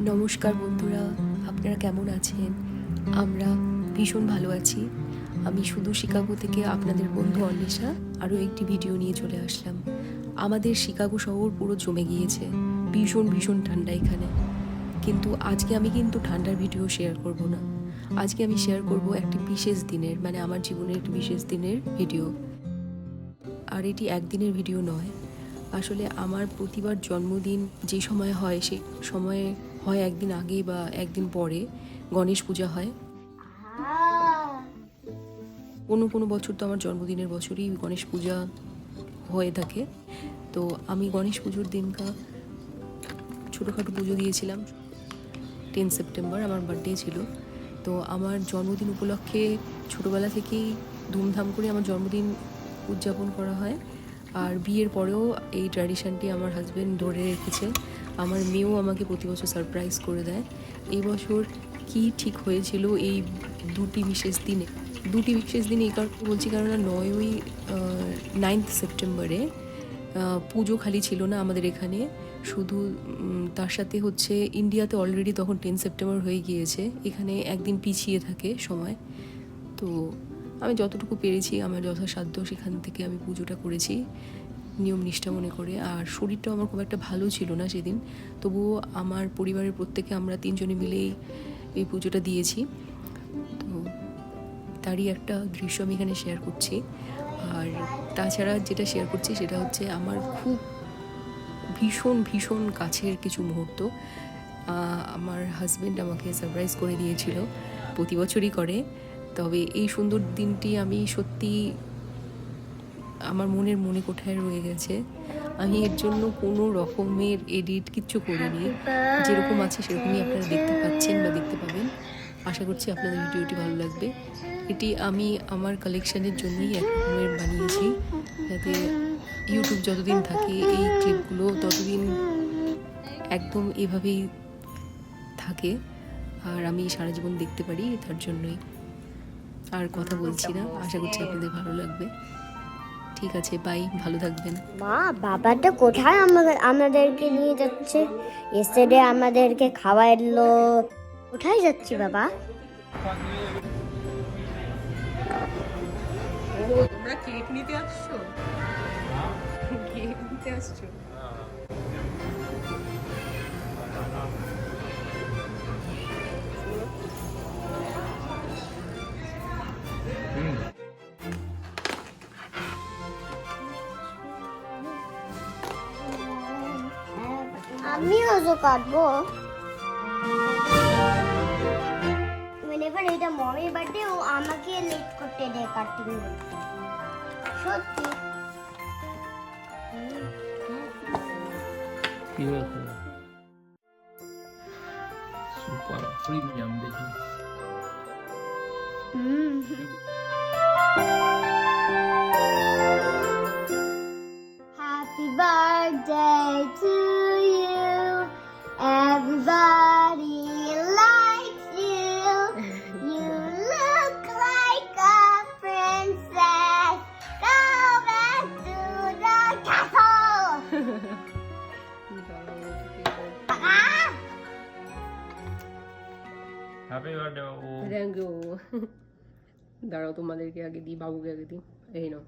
নমস্কার বন্ধুরা, আপনারা কেমন আছেন? আমরা ভীষণ ভালো আছি। আমি শুধু শিকাগো থেকে আপনাদের বন্ধু অন্বেষা, আরও একটি ভিডিও নিয়ে চলে আসলাম। আমাদের শিকাগো শহর পুরো জমে গিয়েছে, ভীষণ ভীষণ ঠান্ডা এখানে। কিন্তু আজকে আমি কিন্তু ঠান্ডার ভিডিও শেয়ার করব না। আজকে আমি শেয়ার করব একটি বিশেষ দিনের মানে আমার জীবনের একটি বিশেষ দিনের ভিডিও। আর এটি একদিনের ভিডিও নয়। আসলে আমার প্রতিবার জন্মদিন যে সময় হয় সে সময়ে হয় একদিন আগে বা একদিন পরে গণেশ পূজা হয়। কোনো কোনো বছর তো আমার জন্মদিনের বছরই গণেশ পূজা হয়ে থাকে। তো আমি গণেশ পুজোর দিনকা ছোটোখাটো পুজো দিয়েছিলাম। টেন সেপ্টেম্বর আমার বার্থডে ছিল। তো আমার জন্মদিন উপলক্ষে ছোটোবেলা থেকেই ধুমধাম করে আমার জন্মদিন উদযাপন করা হয়। আর বিয়ের পরেও এই ট্র্যাডিশনটি আমার হাজব্যান্ড ধরে রেখেছে। আমার মেয়েও আমাকে প্রতি বছর সারপ্রাইজ করে দেয়। এই বছর কি ঠিক হয়েছিল এই দুটি বিশেষ দিনে? দুটি বিশেষ দিনে এই কারণে বলছি, কারণ নয়ই নাইন্থ সেপ্টেম্বরে পুজো খালি ছিল না আমাদের এখানে। শুধু তার সাথে হচ্ছে ইন্ডিয়াতে অলরেডি তখন টেন সেপ্টেম্বর হয়ে গিয়েছে। এখানে একদিন পিছিয়ে থাকে সময়। তো আমি যতটুকু পেরেছি, আমার যথাসাধ্য সেখান থেকে আমি পুজোটা করেছি, নিয়ম নিষ্ঠা মনে করে। আর শরীরটাও আমার খুব একটা ভালো ছিল না সেদিন। তবুও আমার পরিবারের প্রত্যেকে আমরা তিনজনে মিলেই এই পুজোটা দিয়েছি। তো তারই একটা দৃশ্য আমি এখানে শেয়ার করছি। আর তাছাড়া যেটা শেয়ার করছি সেটা হচ্ছে আমার খুব ভীষণ ভীষণ কাছের কিছু মুহূর্ত। আমার হাজব্যান্ড আমাকে সারপ্রাইজ করে দিয়েছিল। প্রতি বছরই করে। তবে এই সুন্দর দিনটি আমি সত্যি আমার মনের মনে কোঠায় রয়ে গেছে। আমি এর জন্য কোনো রকমের এডিট কিচ্ছু করিনি। যেরকম আছে সেরকমই আপনারা দেখতে পাচ্ছেন বা দেখতে পাবেন। আশা করছি আপনাদের ভিডিওটি ভালো লাগবে। এটি আমি আমার কালেকশানের জন্যই এক রকমের বানিয়েছি। যাতে ইউটিউব যতদিন থাকে এই ক্লিপগুলো ততদিন একদম এভাবেই থাকে। আর আমি সারা জীবন দেখতে পারি, তার জন্যই। আর কথা বলছি না। আশা করছি আপনাদের ভালো লাগবে। ঠিক আছে বাই ভালো থাকবেন। মা বাবাটা কোথায় আমাদের আমাদেরকে নিয়ে যাচ্ছে? এসেডে আমাদেরকে খাওয়াইলো। কোথায় যাচ্ছি বাবা? তোমরা কেক নিতে আসছো? কেক নিতে আসছো? আমিও তো কাটবো। এটা মমের বার্থডে ও আমাকে লেট করতে দেয় কাটিং করতে সত্যি। কি হয়েছে? সুপার প্রিমিয়াম দেখি। Happy birthday to happy birthday Babu thank you দাঁড়াও তোমাদেরকে আগে দিই বাবুকে আগে দিই। এই নাও।